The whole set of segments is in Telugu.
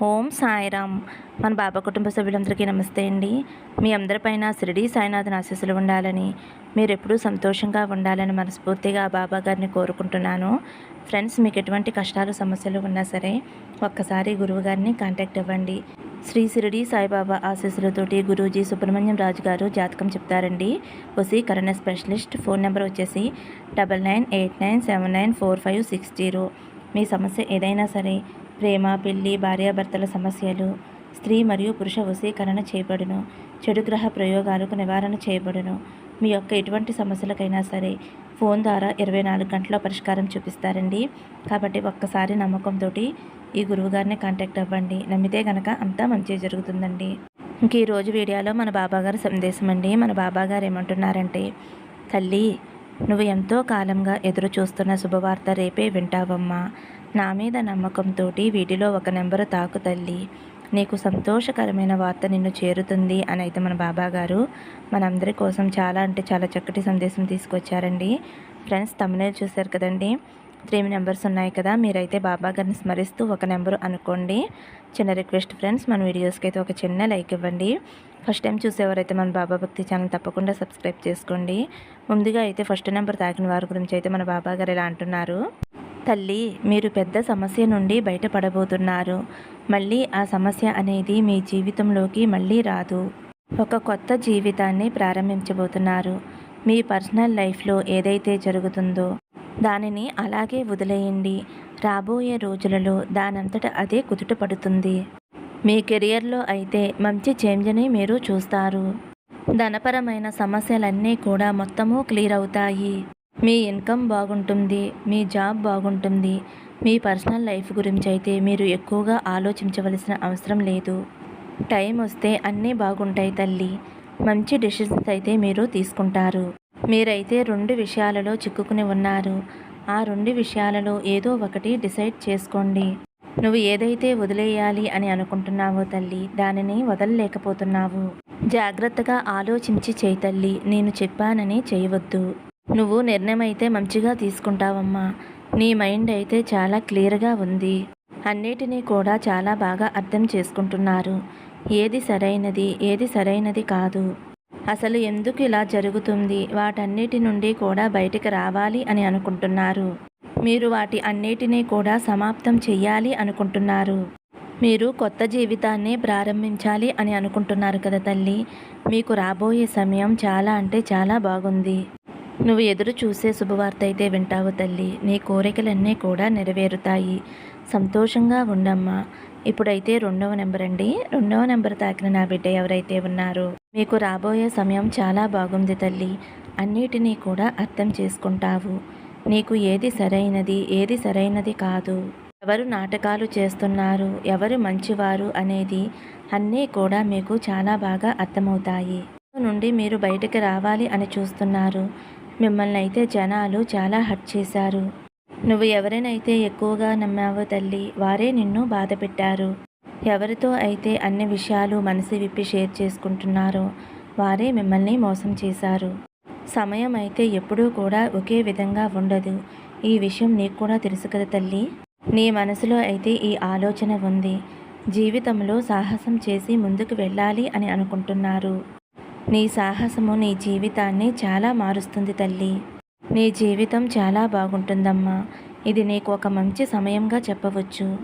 ఓం సాయిరామ్. మన బాబా కుటుంబ సభ్యులందరికీ నమస్తే అండి. మీ అందరిపైన షిరిడి సాయినాథన్ ఆశీస్సులు ఉండాలని మీరు ఎప్పుడూ సంతోషంగా ఉండాలని మనస్ఫూర్తిగా ఆ బాబా గారిని కోరుకుంటున్నాను. ఫ్రెండ్స్ మీకు ఎటువంటి కష్టాలు సమస్యలు ఉన్నా సరే ఒక్కసారి గురువు గారిని కాంటాక్ట్ అవ్వండి. శ్రీ షిరిడి సాయిబాబా ఆశీస్సులతోటి గురూజీ సుబ్రహ్మణ్యం రాజు గారు జాతకం చెప్తారండి. వసీకరణ స్పెషలిస్ట్ ఫోన్ నెంబర్ వచ్చేసి double nine eight nine seven nine four five six zero. మీ సమస్య ఏదైనా సరే ప్రేమ పెళ్ళి భార్యాభర్తల సమస్యలు స్త్రీ మరియు పురుష వశీకరణ చేయబడును. చెడు గ్రహ ప్రయోగాలకు నివారణ చేయబడును. మీ యొక్క ఎటువంటి సమస్యలకైనా సరే ఫోన్ ద్వారా ఇరవై నాలుగు గంటల పరిష్కారం చూపిస్తారండి. కాబట్టి ఒక్కసారి నమ్మకంతో ఈ గురువుగారిని కాంటాక్ట్ అవ్వండి. నమ్మితే గనక అంతా మంచి జరుగుతుందండి. ఇంక ఈరోజు వీడియోలో మన బాబాగారి సందేశం అండి. మన బాబాగారు ఏమంటున్నారంటే తల్లి నువ్వు ఎంతో కాలంగా ఎదురు చూస్తున్న శుభవార్త రేపే వింటావమ్మా. నా మీద నమ్మకంతో వీటిలో ఒక నెంబరు తాకు తల్లి. నీకు సంతోషకరమైన వార్త నిన్ను చేరుతుంది అని అయితే మన బాబా గారు మనందరి కోసం చాలా అంటే చాలా చక్కటి సందేశం తీసుకొచ్చారండి. ఫ్రెండ్స్ తమిళ చూశారు కదండి? త్రీ నెంబర్స్ ఉన్నాయి కదా మీరైతే బాబా గారిని స్మరిస్తూ ఒక నెంబరు అనుకోండి. చిన్న రిక్వెస్ట్ ఫ్రెండ్స్ మన వీడియోస్కి అయితే ఒక చిన్న లైక్ ఇవ్వండి. ఫస్ట్ టైం చూసేవారైతే మన బాబా భక్తి ఛానల్ తప్పకుండా సబ్స్క్రైబ్ చేసుకోండి. ముందుగా అయితే ఫస్ట్ నెంబర్ తాకిన వారి గురించి అయితే మన బాబా గారు ఇలా అంటున్నారు. తల్లి మీరు పెద్ద సమస్య నుండి బయటపడబోతున్నారు. మళ్ళీ ఆ సమస్య అనేది మీ జీవితంలోకి మళ్ళీ రాదు. ఒక కొత్త జీవితాన్ని ప్రారంభించబోతున్నారు. మీ పర్సనల్ లైఫ్లో ఏదైతే జరుగుతుందో దానిని అలాగే వదిలేయండి. రాబోయే రోజులలో దానంతట అదే కుదుట పడుతుంది. మీ కెరియర్లో అయితే మంచి చేంజ్ని మీరు చూస్తారు. ధనపరమైన సమస్యలన్నీ కూడా మొత్తము క్లియర్ అవుతాయి. మీ ఇన్కమ్ బాగుంటుంది మీ జాబ్ బాగుంటుంది మీ పర్సనల్ లైఫ్ గురించి అయితే మీరు ఎక్కువగా ఆలోచించవలసిన అవసరం లేదు. టైం వస్తే అన్నీ బాగుంటాయి తల్లి. మంచి డెసిషన్స్ అయితే మీరు తీసుకుంటారు. మీరైతే రెండు విషయాలలో చిక్కుకుని ఉన్నారు. ఆ రెండు విషయాలలో ఏదో ఒకటి డిసైడ్ చేసుకోండి. నువ్వు ఏదైతే వదిలేయాలి అని అనుకుంటున్నావో తల్లి దానిని వదలలేకపోతున్నావు. జాగ్రత్తగా ఆలోచించి చేయి తల్లి నేను చెప్పానని చేయవద్దు. నువ్వు నిర్ణయం అయితే మంచిగా తీసుకుంటావమ్మా. నీ మైండ్ అయితే చాలా క్లియర్గా ఉంది. అన్నిటినీ కూడా చాలా బాగా అర్థం చేసుకుంటున్నారు. ఏది సరైనది ఏది సరైనది కాదు. అసలు ఎందుకు ఇలా జరుగుతుంది? వాటన్నిటి నుండి కూడా బయటికి రావాలి అని అనుకుంటున్నారు. మీరు వాటి అన్నిటినీ కూడా సమాప్తం చెయ్యాలి అనుకుంటున్నారు. మీరు కొత్త జీవితాన్ని ప్రారంభించాలి అని అనుకుంటున్నారు కదా తల్లి. మీకు రాబోయే సమయం చాలా అంటే చాలా బాగుంది. నువ్వు ఎదురు చూసే శుభవార్త అయితే వింటావు తల్లి. నీ కోరికలన్నీ కూడా నెరవేరుతాయి. సంతోషంగా ఉండమ్మా. ఇప్పుడైతే రెండవ నెంబర్ అండి రెండవ నెంబర్ తాకిన నా బిడ్డ ఎవరైతే ఉన్నారో మీకు రాబోయే సమయం చాలా బాగుంది తల్లి. అన్నిటినీ కూడా అర్థం చేసుకుంటావు. నీకు ఏది సరైనది ఏది సరైనది కాదు. ఎవరు నాటకాలు చేస్తున్నారు ఎవరు మంచివారు అనేది అన్నీ కూడా మీకు చాలా బాగా అర్థమవుతాయి. నుండి మీరు బయటకు రావాలి అని చూస్తున్నారు. మిమ్మల్ని అయితే జనాలు చాలా హర్ట్ చేశారు. నువ్వు ఎవరినైతే ఎక్కువగా నమ్మావో తల్లి వారే నిన్ను బాధ పెట్టారు ఎవరితో అయితే అన్ని విషయాలు మనసు విప్పి షేర్ చేసుకుంటున్నారో వారే మిమ్మల్ని మోసం చేశారు. సమయం అయితే ఎప్పుడూ కూడా ఒకే విధంగా ఉండదు. ఈ విషయం నీకు కూడా తెలుసు కదా తల్లి. నీ మనసులో అయితే ఈ ఆలోచన ఉంది. జీవితంలో సాహసం చేసి ముందుకు వెళ్ళాలి అని అనుకుంటున్నారు. నీ సాహసము నీ జీవితాన్ని చాలా మారుస్తుంది తల్లి. నీ జీవితం చాలా బాగుంటుందమ్మా. ఇది నీకు ఒక మంచి సమయంగా చెప్పవచ్చు.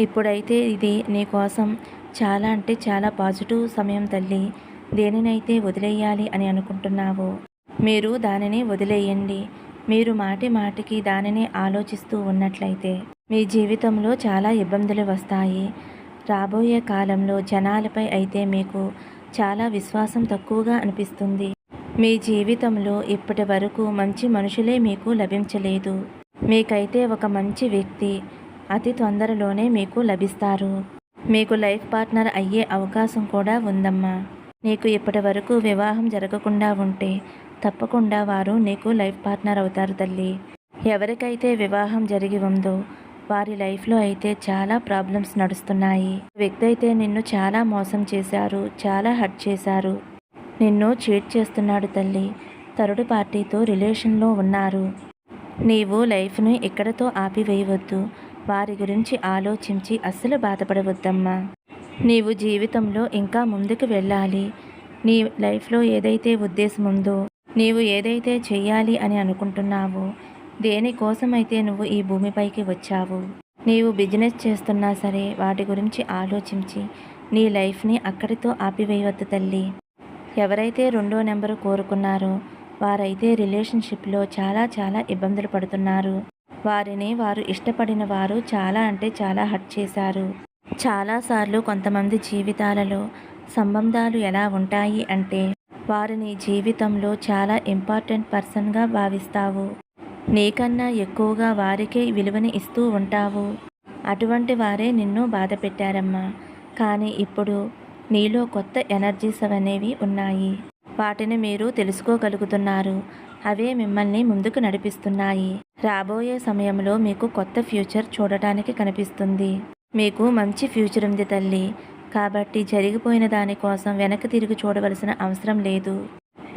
ఇప్పుడైతే ఇది నీ కోసం చాలా అంటే చాలా పాజిటివ్ సమయం తల్లి. దేనినైతే వదిలేయాలి అని అనుకుంటున్నావో మీరు దానిని వదిలేయండి. మీరు మాటి మాటికి దానిని ఆలోచిస్తూ ఉన్నట్లయితే మీ జీవితంలో చాలా ఇబ్బందులు వస్తాయి. రాబోయే కాలంలో జనాలపై అయితే మీకు చాలా విశ్వాసం తక్కువగా అనిపిస్తుంది. మీ జీవితంలో ఇప్పటి వరకు మంచి మనుషులే మీకు లభించలేదు. మీకైతే ఒక మంచి వ్యక్తి అతి తొందరలోనే మీకు లభిస్తారు. మీకు లైఫ్ పార్ట్నర్ అయ్యే అవకాశం కూడా ఉందమ్మా. నీకు ఇప్పటి వరకు వివాహం జరగకుండా ఉంటే తప్పకుండా వారు నీకు లైఫ్ పార్ట్నర్ అవుతారు తల్లి. ఎవరికైతే వివాహం జరిగి ఉందో వారి లైఫ్లో అయితే చాలా ప్రాబ్లమ్స్ నడుస్తున్నాయి. వ్యక్తి అయితే నిన్ను చాలా మోసం చేశారు చాలా హర్ట్ చేశారు. నిన్ను చీట్ చేస్తున్నాడు తల్లి. థర్డ్ పార్టీతో రిలేషన్లో ఉన్నారు. నీవు లైఫ్ను ఇక్కడతో ఆపివేయవద్దు. వారి గురించి ఆలోచించి అస్సలు బాధపడవద్దమ్మా. నీవు జీవితంలో ఇంకా ముందుకు వెళ్ళాలి. నీ లైఫ్లో ఏదైతే ఉద్దేశం ఉందో నీవు ఏదైతే చెయ్యాలి అని అనుకుంటున్నావో దేనికోసమైతే నువ్వు ఈ భూమిపైకి వచ్చావు నీవు బిజినెస్ చేస్తున్నా సరే వాటి గురించి ఆలోచించి నీ లైఫ్ని అక్కడితో ఆపివేయవద్దు తల్లి. ఎవరైతే రెండో నెంబరు కోరుకున్నారో వారైతే రిలేషన్షిప్లో చాలా చాలా ఇబ్బందులు పడుతున్నారు. వారిని వారు ఇష్టపడిన వారు చాలా అంటే చాలా హట్ చేశారు. చాలాసార్లు కొంతమంది జీవితాలలో సంబంధాలు ఎలా ఉంటాయి అంటే వారిని జీవితంలో చాలా ఇంపార్టెంట్ పర్సన్గా భావిస్తావు. నీకన్నా ఎక్కువగా వారికే విలువని ఇస్తూ ఉంటావు. అటువంటి వారే నిన్ను బాధ పెట్టారమ్మా కానీ ఇప్పుడు నీలో కొత్త ఎనర్జీస్ అనేవి ఉన్నాయి. వాటిని మీరు తెలుసుకోగలుగుతున్నారు. అవే మిమ్మల్ని ముందుకు నడిపిస్తున్నాయి. రాబోయే సమయంలో మీకు కొత్త ఫ్యూచర్ చూడటానికి కనిపిస్తుంది. మీకు మంచి ఫ్యూచర్ ఉంది తల్లి. కాబట్టి జరిగిపోయిన దానికోసం వెనక్కి తిరిగి చూడవలసిన అవసరం లేదు.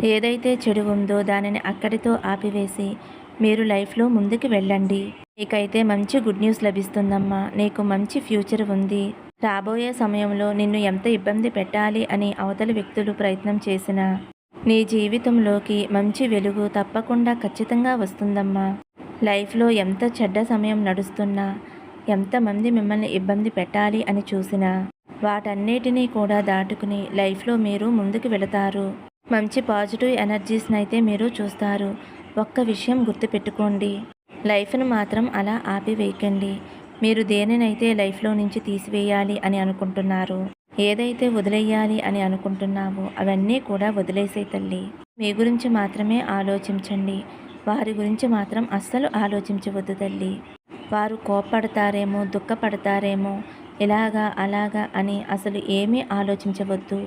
ఏదైతే చెడు ఉందో దానిని అక్కడితో ఆపివేసి మీరు లైఫ్లో ముందుకు వెళ్ళండి. నీకైతే మంచి గుడ్ న్యూస్ లభిస్తుందమ్మా. నీకు మంచి ఫ్యూచర్ ఉంది. రాబోయే సమయంలో నిన్ను ఎంత ఇబ్బంది పెట్టాలి అని అవతలి వ్యక్తులు ప్రయత్నం చేసినా నీ జీవితంలోకి మంచి వెలుగు తప్పకుండా ఖచ్చితంగా వస్తుందమ్మా. లైఫ్లో ఎంత చెడ్డ సమయం నడుస్తున్నా ఎంతమంది మిమ్మల్ని ఇబ్బంది పెట్టాలి అని చూసినా వాటన్నిటినీ కూడా దాటుకుని లైఫ్లో మీరు ముందుకు వెళతారు. మంచి పాజిటివ్ ఎనర్జీస్ని అయితే మీరు చూస్తారు. ఒక్క విషయం గుర్తుపెట్టుకోండి. లైఫ్ను మాత్రం అలా ఆపివేయకండి. మీరు దేనినైతే లైఫ్లో నుంచి తీసివేయాలి అని అనుకుంటున్నారు ఏదైతే వదిలేయాలి అని అనుకుంటున్నావో అవన్నీ కూడా వదిలేసే తల్లి. మీ గురించి మాత్రమే ఆలోచించండి. వారి గురించి మాత్రం అస్సలు ఆలోచించవద్దు తల్లి. వారు కోప్పడతారేమో దుఃఖపడతారేమో ఇలాగా అలాగా అని అసలు ఏమీ ఆలోచించవద్దు.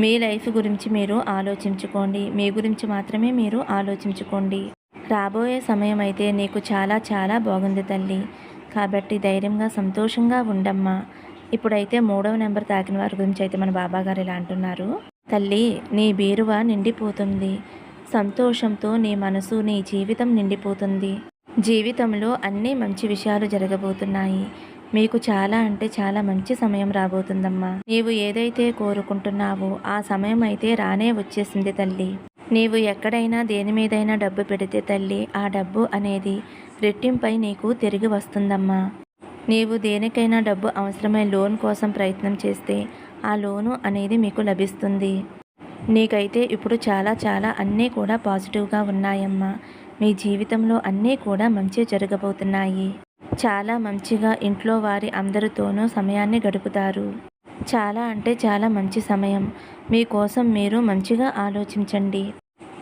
మీ లైఫ్ గురించి మీరు ఆలోచించుకోండి. మీ గురించి మాత్రమే మీరు ఆలోచించుకోండి. రాబోయే సమయం అయితే నీకు చాలా చాలా బాగుంది తల్లి. కాబట్టి ధైర్యంగా సంతోషంగా ఉండమ్మా. ఇప్పుడైతే మూడవ నెంబర్ తాకిన వారి గురించి అయితే మన బాబా గారు ఇలా అంటున్నారు. తల్లి నీ బీరువా నిండిపోతుంది. సంతోషంతో నీ మనసు నీ జీవితం నిండిపోతుంది. జీవితంలో అన్ని మంచి విషయాలు జరగబోతున్నాయి. మీకు చాలా అంటే చాలా మంచి సమయం రాబోతుందమ్మా. నీవు ఏదైతే కోరుకుంటున్నావో ఆ సమయం అయితే రానే వచ్చేసింది తల్లి. నీవు ఎక్కడైనా దేని మీదైనా డబ్బు పెడితే తల్లి ఆ డబ్బు అనేది రెట్టింపై నీకు తిరిగి వస్తుందమ్మా. నీవు దేనికైనా డబ్బు అవసరమై లోన్ కోసం ప్రయత్నం చేస్తే ఆ లోను అనేది మీకు లభిస్తుంది. నీకైతే ఇప్పుడు చాలా చాలా అన్నీ కూడా పాజిటివ్గా ఉన్నాయమ్మా. మీ జీవితంలో అన్నీ కూడా మంచి జరగబోతున్నాయి. చాలా మంచిగా ఇంట్లో వారి అందరితోనూ సమయాన్ని గడుపుతారు. చాలా అంటే చాలా మంచి సమయం. మీకోసం మీరు మంచిగా ఆలోచించండి.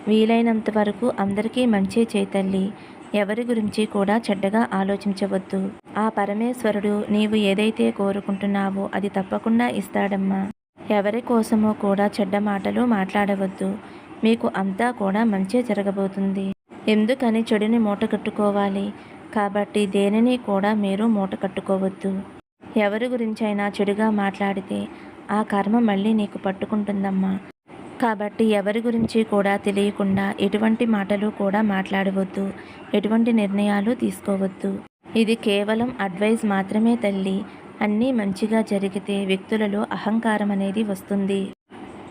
వీలైనంత వరకు అందరికీ మంచి చేతల్లి. ఎవరి గురించి కూడా చెడ్డగా ఆలోచించవద్దు. ఆ పరమేశ్వరుడు నీవు ఏదైతే కోరుకుంటున్నావో అది తప్పకుండా ఇస్తాడమ్మా. ఎవరి కోసమో కూడా చెడ్డ మాటలు మాట్లాడవద్దు. మీకు అంతా కూడా మంచి జరగబోతుంది. ఎందుకని చెడుని మూట కట్టుకోవాలి కాబట్టి దేనిని కూడా మీరు మూట కట్టుకోవద్దు. ఎవరి గురించైనా చెడుగా మాట్లాడితే ఆ కర్మ మళ్ళీ నీకు పట్టుకుంటుందమ్మా. కాబట్టి ఎవరి గురించి కూడా తెలియకుండా ఎటువంటి మాటలు కూడా మాట్లాడవద్దు. ఎటువంటి నిర్ణయాలు తీసుకోవద్దు. ఇది కేవలం అడ్వైజ్ మాత్రమే తల్లి. అన్నీ మంచిగా జరిగితే వ్యక్తులలో అహంకారం అనేది వస్తుంది.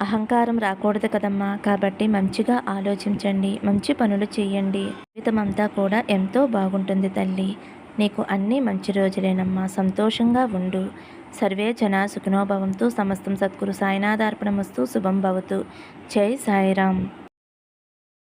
అహంకారం రాకూడదు కదమ్మా. కాబట్టి మంచిగా ఆలోచించండి. మంచి పనులు చేయండి. జీవితమంతా కూడా ఎంతో బాగుంటుంది తల్లి. నీకు అన్నీ మంచి రోజులేనమ్మా. సంతోషంగా ఉండు. సర్వే జనా సుఖినోభవంతు సమస్తం సద్గురు సాయినాథార్పణమస్తు. శుభం భవతు. జై సాయిరామ్.